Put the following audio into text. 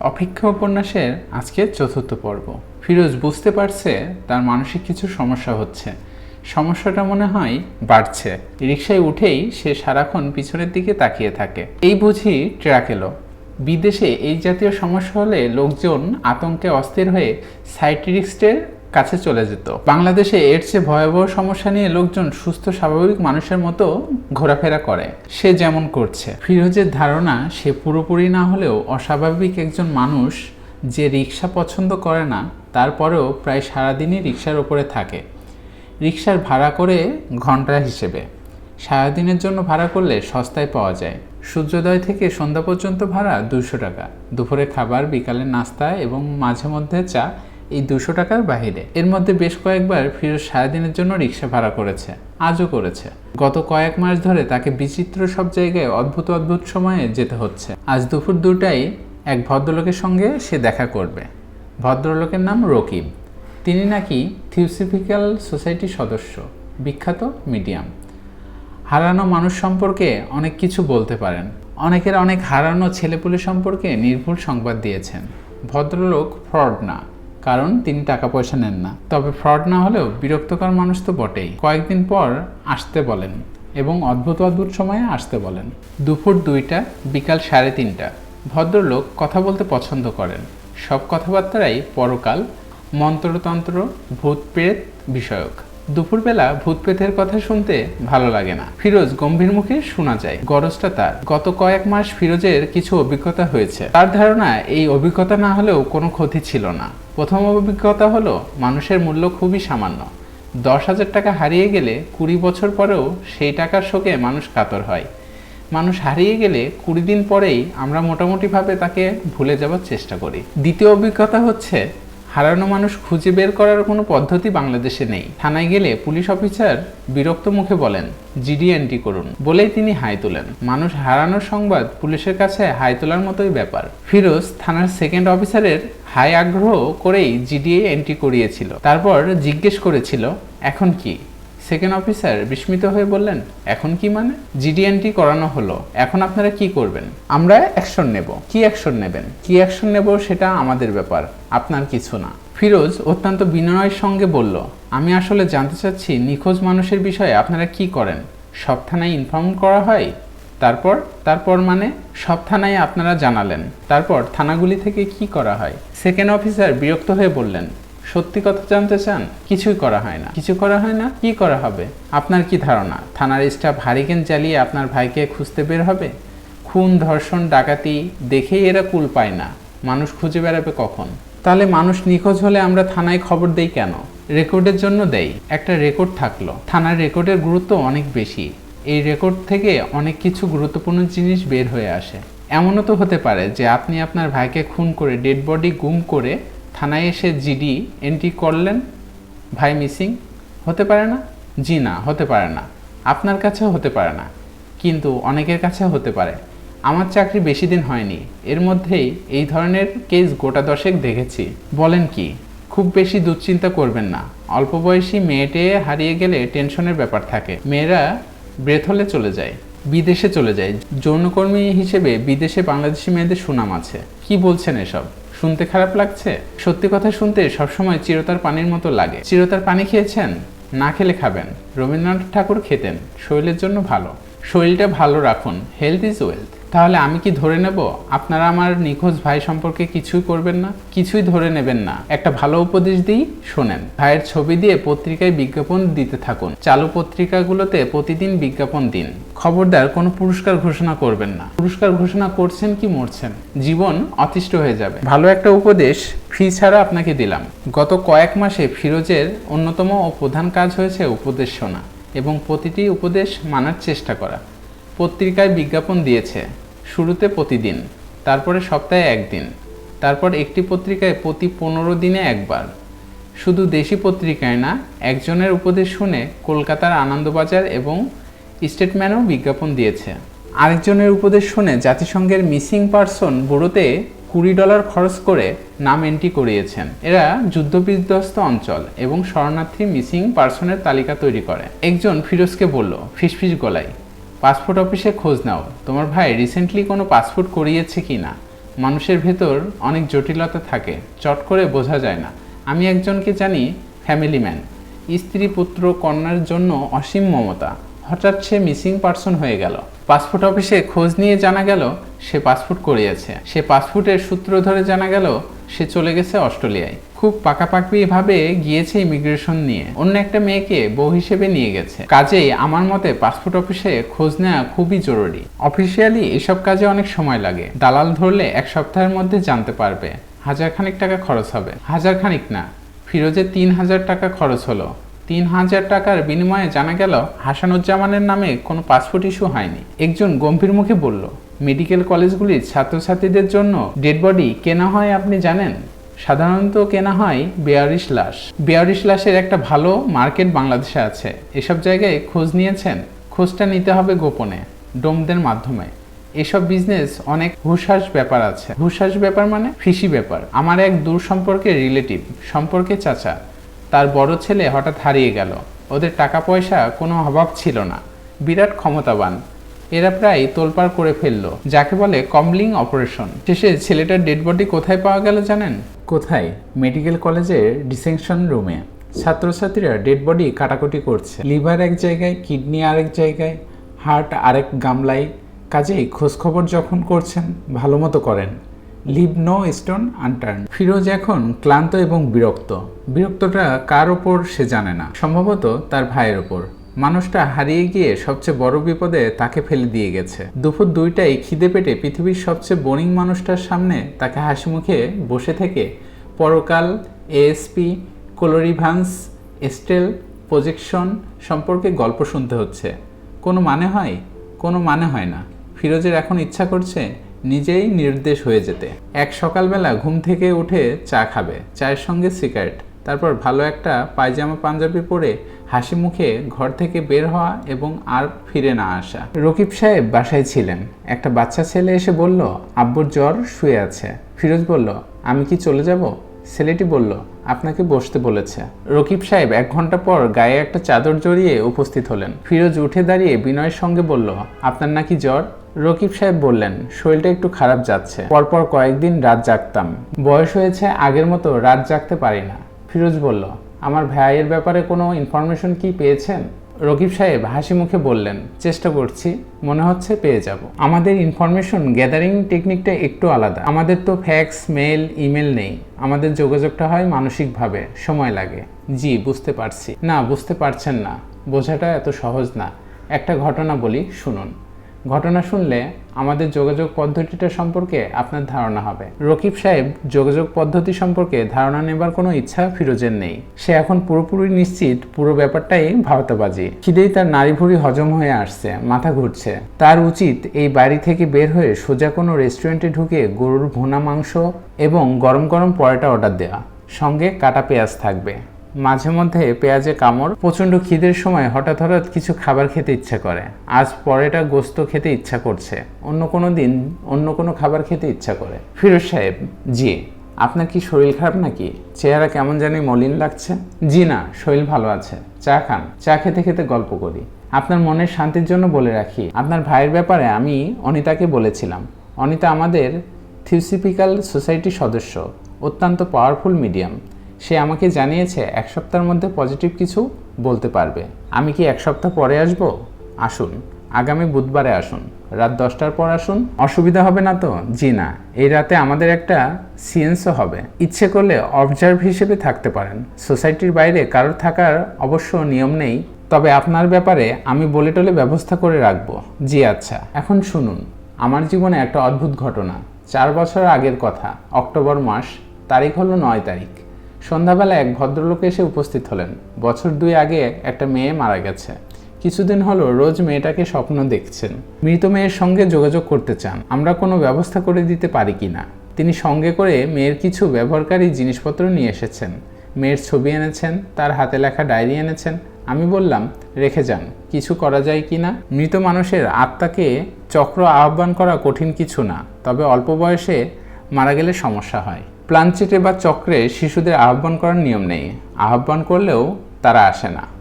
অপেক্ষা উপন্যাসের আজকে চতুর্থ পর্ব। ফিরোজ বুঝতে পারছে তার মানসিক কিছু সমস্যা হচ্ছে। সমস্যাটা মনে হয় বাড়ছে। রিক্সায় উঠেই সে সারাক্ষণ পিছনের দিকে তাকিয়ে থাকে। এই বুঝি ট্রাক এলো। বিদেশে এই জাতীয় সমস্যা হলে লোকজন আতঙ্কে অস্থির হয়ে সাইট্রিক্সটের কাছে চলে যেত। বাংলাদেশে এর চেয়ে ভয়াবহ সমস্যা নিয়ে লোকজন সুস্থ, স্বাভাবিক মানুষের মতো ঘোরাফেরা করে। সে যেমন করছে। ফিরোজের ধারণা, সে পুরোপুরি না হলেও অস্বাভাবিক একজন মানুষ যে রিক্সা পছন্দ করে না, তারপরেও প্রায় সারাদিনই রিক্সার ওপরে থাকে। রিক্সার ভাড়া করে ঘণ্টা হিসেবে। সারাদিনের জন্য ভাড়া করলে সস্তায় পাওয়া যায়। সূর্যোদয় থেকে সন্ধ্যা পর্যন্ত ভাড়া দুশো টাকা। দুপুরে খাবার, বিকালে নাস্তা এবং মাঝে মধ্যে চা এই দুশো টাকার বাহিরে। এর মধ্যে বেশ কয়েকবার ফিরোজ সারাদিনের জন্য রিক্সা ভাড়া করেছে, আজও করেছে। গত কয়েক মাস ধরে তাকে বিচিত্র সব জায়গায় অদ্ভুত অদ্ভুত সময়ে যেতে হচ্ছে। আজ দুপুর দুটাই এক ভদ্রলোকের সঙ্গে সে দেখা করবে। ভদ্রলোকের নাম রকিব। তিনি নাকি থিওসিফিক্যাল সোসাইটির সদস্য, বিখ্যাত মিডিয়াম। হারানো মানুষ সম্পর্কে অনেক কিছু বলতে পারেন। অনেকের অনেক হারানো ছেলেপুলে সম্পর্কে নির্ভুল সংবাদ দিয়েছেন। ভদ্রলোক ফ্রড না। কারণ তিনি টাকা পয়সা নেন না। তবে ফ্রড না হলেও বিরক্তকর মানুষ তো বটেই। কয়েকদিন পর আসতে বলেন এবং অদ্ভুত অদ্ভুত সময়ে আসতে বলেন। দুপুর দুইটা, বিকাল সাড়ে তিনটা। ভদ্রলোক কথা বলতে পছন্দ করেন। সব কথাবার্তারাই পরকাল, মন্ত্রতন্ত্র ভূত প্রেত বিষয়ক। দুপুরবেলা ভূত প্রেতের কথা শুনতে ভালো লাগে না। ফিরোজ গম্ভীর মুখে শোনা যায়, গরজটা তার। গত কয়েক মাস ফিরোজের কিছু অভিজ্ঞতা হয়েছে। তার ধারণা, এই অভিজ্ঞতা না হলেও কোনো ক্ষতি ছিল না। প্রথম অভিজ্ঞতা হলো, মানুষের মূল্য খুবই সামান্য। দশ হাজার টাকা হারিয়ে গেলে কুড়ি বছর পরেও সেই টাকার শোকে মানুষ কাতর হয়। মানুষ হারিয়ে গেলে কুড়ি দিন পরেই আমরা মোটামুটিভাবে তাকে ভুলে যাওয়ার চেষ্টা করি। দ্বিতীয় অভিজ্ঞতা হচ্ছে হারানো মানুষ খুঁজে বের করার কোনো পদ্ধতি বাংলাদেশে নেই। থানায় গেলে পুলিশ অফিসার বিরক্ত মুখে বলেন জিডি এন্ট্রি করুন। বলেই তিনি হাই তোলেন। মানুষ হারানোর সংবাদ পুলিশের কাছে হাই তোলার মতোই ব্যাপার। ফিরোজ থানার সেকেন্ড অফিসারের হাই আগ্রহ করেই জিডিএ এন্ট্রি করিয়েছিল। তারপর জিজ্ঞেস করেছিল, এখন কি? সেকেন্ড অফিসার বিস্মিত হয়ে বললেন, এখন কি মানে? জিডিএনটি করানো হলো। এখন আপনারা কি করবেন? আমরা অ্যাকশন নেব। কি অ্যাকশন নেবেন? কি অ্যাকশন নেব সেটা আমাদের ব্যাপার। আপনার কিছু না। ফিরোজ অত্যন্ত বিনয়ের সঙ্গে বলল, আমি আসলে জানতে চাচ্ছি নিখোঁজ মানুষের বিষয়ে আপনারা কি করেন? সব থানায় ইনফর্ম করা হয়? তারপর? তারপর মানে? সব থানায় আপনারা জানালেন। তারপর থানাগুলি থেকে কি করা হয়? সেকেন্ড অফিসার বিরক্ত হয়ে বললেন সত্যি কথা জানতে চান? কিছুই করা হয় না। কিছু করা হয় না? কি করা হবে? আপনার কি ধারণা? থানার স্টাফ হারিকেন চালিয়ে আপনার ভাইকে খুঁজতে বের হবে? খুন, ধর্ষণ, ডাকাতি দেখেই এরা কুল পায় না। মানুষ খুঁজে বেড়াবে কখন? তাহলে মানুষ নিখোঁজ হলে আমরা থানায় খবর দেই কেন? রেকর্ডের জন্য দেই। একটা রেকর্ড থাকল। থানার রেকর্ডের গুরুত্ব অনেক বেশি। এই রেকর্ড থেকে অনেক কিছু গুরুত্বপূর্ণ জিনিস বের হয়ে আসে। এমনও তো হতে পারে যে আপনি আপনার ভাইকে খুন করে, ডেড বডি গুম করে থানায় এসে জিডি এন্ট্রি করলেন, ভাই মিসিং, হতে পারে না? জি না, হতে পারে না। আপনার কাছেও হতে পারে না, কিন্তু অনেকের কাছে হতে পারে। আমার চাকরি বেশি দিন হয়নি, এর মধ্যেই এই ধরনের কেস গোটা দশেক দেখেছি। বলেন কি, খুব বেশি দুশ্চিন্তা করবেন না। অল্প বয়সী মেয়েটে হারিয়ে গেলে টেনশনের ব্যাপার থাকে। মেয়েরা ব্রেথ হলে চলে যায়, বিদেশে চলে যায়। যৌনকর্মী হিসেবে বিদেশে বাংলাদেশি মেয়েদের সুনাম আছে। কি বলছেন এসব? শুনতে খারাপ লাগছে? সত্যি কথা শুনতে সবসময় চিরতার পানির মতো লাগে। চিরতার পানি খেয়েছেন? না খেলে খাবেন। রবীন্দ্রনাথ ঠাকুর খেতেন। শরীরের জন্য ভালো। শরীরটা ভালো রাখুন। হেলথ ইজ ওয়েলথ তাহলে আমি কি ধরে নেব? আপনারা আমার নিখোঁজ ভাই সম্পর্কে কিছুই করবেন না? কিছুই ধরে নেবেন না। একটা ভালো উপদেশ দিই, শোনেন। ভাইয়ের ছবি দিয়ে পত্রিকায় বিজ্ঞাপন দিতে থাকুন। চালু পত্রিকাগুলোতে প্রতিদিন বিজ্ঞাপন দিন। খবরদার কোনো পুরস্কার ঘোষণা করবেন না। পুরস্কার ঘোষণা করছেন কি মরছেন? জীবন অতিষ্ঠ হয়ে যাবে। ভালো একটা উপদেশ, ফি ছাড়া আপনাকে দিলাম। গত কয়েক মাসে ফিরোজের অন্যতম ও প্রধান কাজ হয়েছে উপদেশ শোনা এবং প্রতিটি উপদেশ মানার চেষ্টা করা। পত্রিকায় বিজ্ঞাপন দিয়েছে। শুরুতে প্রতিদিন, তারপরে সপ্তাহে একদিন, তারপর একটি পত্রিকায় প্রতি পনেরো দিনে একবার। শুধু দেশি পত্রিকায় না, একজনের উপদেশ শুনে কলকাতার আনন্দবাজার এবং স্টেটম্যানও বিজ্ঞাপন দিয়েছে। আরেকজনের উপদেশ শুনে জাতিসংঘের মিসিং পারসন ব্যুরোতে কুড়ি ডলার খরচ করে নাম এন্ট্রি করিয়েছেন। এরা যুদ্ধবিধ্বস্ত অঞ্চল এবং শরণার্থী মিসিং পার্সনের তালিকা তৈরি করে। একজন ফিরোজকে বলল, ফিসফিস গলায়। পাসপোর্ট অফিসে খোঁজ নাও। তোমার ভাই রিসেন্টলি কোনো পাসপোর্ট করিয়েছে কি না? মানুষের ভেতর অনেক জটিলতা থাকে, চট করে বোঝা যায় না। আমি একজনকে জানি ফ্যামিলি ম্যান স্ত্রী, পুত্র, কন্যার জন্য অসীম মমতা। হঠাৎ সে মিসিং পার্সন হয়ে গেল। পাসপোর্ট অফিসে খোঁজ নিয়ে জানা গেল, সে পাসপোর্ট করিয়েছে। সে পাসপোর্টের সূত্র ধরে জানা গেল সে চলে গেছে অস্ট্রেলিয়ায়। খুব পাকাপাকি ভাবে গিয়েছে ইমিগ্রেশন নিয়ে। অন্য একটা মেয়েকে বউ হিসেবে নিয়ে গেছে। কাজেই আমার মতে পাসপোর্ট অফিসে খোঁজ নেওয়া খুবই জরুরি। অফিসিয়ালি এসব কাজে অনেক সময় লাগে। দালাল ধরলে এক সপ্তাহের মধ্যে জানতে পারবে। হাজার খানিক টাকা খরচ হবে। হাজার খানিক না ফিরোজের তিন হাজার টাকা খরচ হলো। তিন হাজার টাকার বিনিময়ে জানা গেল, হাসানুজ্জামানের নামে কোনো পাসপোর্ট ইস্যু হয়নি। একজন গম্ভীর মুখে বলল মেডিকেল কলেজগুলির ছাত্রছাত্রীদের জন্য ডেড বডি কেনা হয় আপনি জানেন? সাধারণত কেনা হয় বেয়ারিশ লাশ। বেয়ারিশ লাশের একটা ভালো মার্কেট বাংলাদেশে আছে। এসব জায়গায় খোঁজ নিয়েছেন। খোঁজটা নিতে হবে গোপনে, ডোমদের মাধ্যমে। এসব বিজনেস অনেক হুশহাস ব্যাপার আছে। হুশহাস ব্যাপার মানে ফিসি ব্যাপার। আমার এক দূর সম্পর্কে রিলেটিভ, সম্পর্কে চাচা, তার বড় ছেলে হঠাৎ হারিয়ে গেল। ওদের টাকা পয়সা কোনো অভাব ছিল না। বিরাট ক্ষমতাবান। এরা প্রায় তোলপাড় করে ফেলল, যাকে বলে কমলিং অপারেশন। শেষে ছেলেটার ডেড বডি কোথায় পাওয়া গেল জানেন? কোথায়? মেডিকেল কলেজের ডিসেকশন রুমে। ছাত্রছাত্রীরা ডেড বডি কাটাকুটি করছে। লিভার এক জায়গায়, কিডনি আরেক জায়গায়, হার্ট আরেক গামলায়। কাজেই খোঁজখবর যখন করছেন, ভালো মতো করেন। Live no stone unturned. Firoz এখন ক্লান্ত এবং বিরক্ত। বিরক্তটা কার ওপর সে জানে না। সম্ভবত তার ভাইয়ের ওপর। মানুষটা হারিয়ে গিয়ে সবচেয়ে বড় বিপদে তাকে ফেলে দিয়ে গেছে। দুপুর দুইটায় খিদে পেটে পৃথিবীর সবচেয়ে বোরিং মানুষটার সামনে তাকে হাসি মুখে বসে থেকে পরকাল এএসপি কোলোরিভান্স এস্টেল প্রজেকশন সম্পর্কে গল্প শুনতে হচ্ছে। কোনো মানে হয়? কোনো মানে হয় না। ফিরোজের এখন ইচ্ছা করছে নিজেই নির্দেশ হয়ে যেতে। এক সকালবেলা ঘুম থেকে উঠে চা খাবে। চায়ের সঙ্গে সিগারেট তারপর ভালো একটা পায়জামা পাঞ্জাবি পরে হাসি মুখে ঘর থেকে বের হওয়া এবং আর ফিরে না আসা। রকিব সাহেব বাসায় ছিলেন। একটা বাচ্চা ছেলে এসে বলল, আব্বুর জ্বর শুয়ে আছে। ফিরোজ বলল, আমি কি চলে যাব? ছেলেটি বলল, আপনাকে বসতে বলেছে। রকিব সাহেব এক ঘণ্টা পর গায়ে একটা চাদর জড়িয়ে উপস্থিত হলেন। ফিরোজ উঠে দাঁড়িয়ে বিনয়ের সঙ্গে বলল, আপনার নাকি জ্বর? রকিব সাহেব বললেন, শরীরটা একটু খারাপ যাচ্ছে। পরপর কয়েকদিন রাত জাগতাম। বয়স হয়েছে আগের মতো রাত জাগতে পারি না। ফিরোজ বলল আমার ভাইয়ের ব্যাপারে কোনো ইনফরমেশন কি পেয়েছেন? রকিব সাহেব হাসি মুখে বললেন, চেষ্টা করছি, মনে হচ্ছে পেয়ে যাব। আমাদের ইনফরমেশন গ্যাদারিং টেকনিকটা একটু আলাদা। আমাদের তো ফ্যাক্স মেল ইমেল নেই। আমাদের যোগাযোগটা হয় মানসিকভাবে, সময় লাগে। জি, বুঝতে পারছি। না, বুঝতে পারছেন না। বোঝাটা এত সহজ না। একটা ঘটনা বলি, শুনুন। ঘটনা শুনলে আমাদের যোগাযোগ পদ্ধতিটা সম্পর্কে আপনার ধারণা হবে। রকিব সাহেব যোগাযোগ পদ্ধতি সম্পর্কে ধারণা নেবার কোনো ইচ্ছা ফিরোজের নেই। সে এখন পুরোপুরি নিশ্চিত পুরো ব্যাপারটাই ভারতাবাজি। খিদেই তার নারী ভুড়ি হজম হয়ে আসছে, মাথা ঘুরছে। তার উচিত এই বাড়ি থেকে বের হয়ে সোজা কোনো রেস্টুরেন্টে ঢুকে গরুর ভুনা মাংস এবং গরম গরম পরোটা অর্ডার দেওয়া। সঙ্গে কাটা পেঁয়াজ থাকবে। মাঝে মধ্যে পেঁয়াজে কামড়, প্রচণ্ড খিদের সময় হঠাৎ হঠাৎ কিছু খাবার খেতে ইচ্ছা করে। আজ পরেটা গোস্ত খেতে ইচ্ছা করছে। অন্য কোনো দিন অন্য কোনো খাবার খেতে ইচ্ছা করে। ফিরোজ সাহেব, জি, আপনার কি শরীর খারাপ নাকি? চেহারা কেমন জানি মলিন লাগছে। জি না, শরীর ভালো আছে। চা খান। চা খেতে খেতে গল্প করি। আপনার মনের শান্তির জন্য বলে রাখি, আপনার ভাইয়ের ব্যাপারে আমি অনিতাকে বলেছিলাম। অনিতা আমাদের থিওসিপিক্যাল সোসাইটির সদস্য, অত্যন্ত পাওয়ারফুল মিডিয়াম। সে আমাকে জানিয়েছে, এক সপ্তাহের মধ্যে পজিটিভ কিছু বলতে পারবে। আমি কি এক সপ্তাহ পরে আসব? আসুন। আগামী বুধবারে আসুন। রাত দশটার পর আসুন। অসুবিধা হবে না তো? জি না। এই রাতে আমাদের একটা সিয়েন্সও হবে। ইচ্ছে করলে অবজার্ভ হিসেবে থাকতে পারেন। সোসাইটির বাইরে কারোর থাকার অবশ্য নিয়ম নেই। তবে আপনার ব্যাপারে আমি বলে টলে ব্যবস্থা করে রাখব। জি আচ্ছা। এখন শুনুন। আমার জীবনে একটা অদ্ভুত ঘটনা। চার বছর আগের কথা। অক্টোবর মাস। তারিখ হলো নয় তারিখ। সন্ধ্যাবেলা এক ভদ্রলোক এসে উপস্থিত হলেন। বছর দুই আগে একটা মেয়ে মারা গেছে। কিছুদিন হলো রোজ মেয়েটাকে স্বপ্ন দেখছেন। মৃত মেয়ের সঙ্গে যোগাযোগ করতে চান। আমরা কোনো ব্যবস্থা করে দিতে পারি কি না? তিনি সঙ্গে করে মেয়ের কিছু ব্যবহারকারী জিনিসপত্র নিয়ে এসেছেন। মেয়ের ছবি এনেছেন, তার হাতে লেখা ডায়েরি এনেছেন। আমি বললাম, রেখে যান, কিছু করা যায় কি না? মৃত মানুষের আত্মাকে চক্র আহ্বান করা কঠিন কিছু না, তবে অল্প বয়সে মারা গেলে সমস্যা হয়। প্লানচেটে বা চক্রে শিশুদের আহ্বান করার নিয়ম নেই। আহ্বান করলেও তারা আসে না।